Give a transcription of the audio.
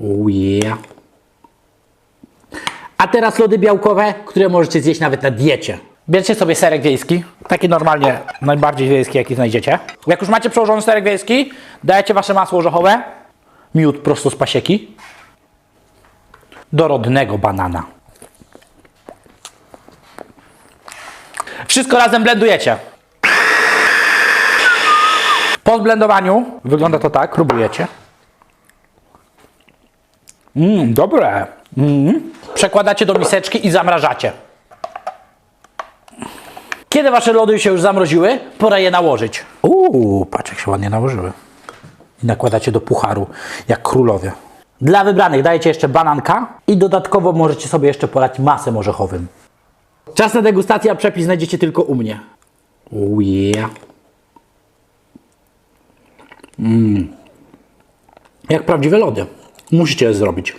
Oh yeah. A teraz lody białkowe, które możecie zjeść nawet na diecie. Bierzcie sobie serek wiejski, taki normalnie najbardziej wiejski jaki znajdziecie. Jak już macie przełożony serek wiejski, dajecie wasze masło orzechowe, miód prosto z pasieki, dorodnego banana. Wszystko razem blendujecie. Po zblendowaniu wygląda to tak, próbujecie. Mmm, dobre. Mm. Przekładacie do miseczki i zamrażacie. Kiedy wasze lody się już zamroziły, pora je nałożyć. Uuu, patrz jak się ładnie nałożyły. I nakładacie do pucharu, jak królowie. Dla wybranych dajecie jeszcze bananka i dodatkowo możecie sobie jeszcze polać masem orzechowym. Czas na degustację, a przepis znajdziecie tylko u mnie. Oh yeah. Mm. Jak prawdziwe lody. Musicie zrobić.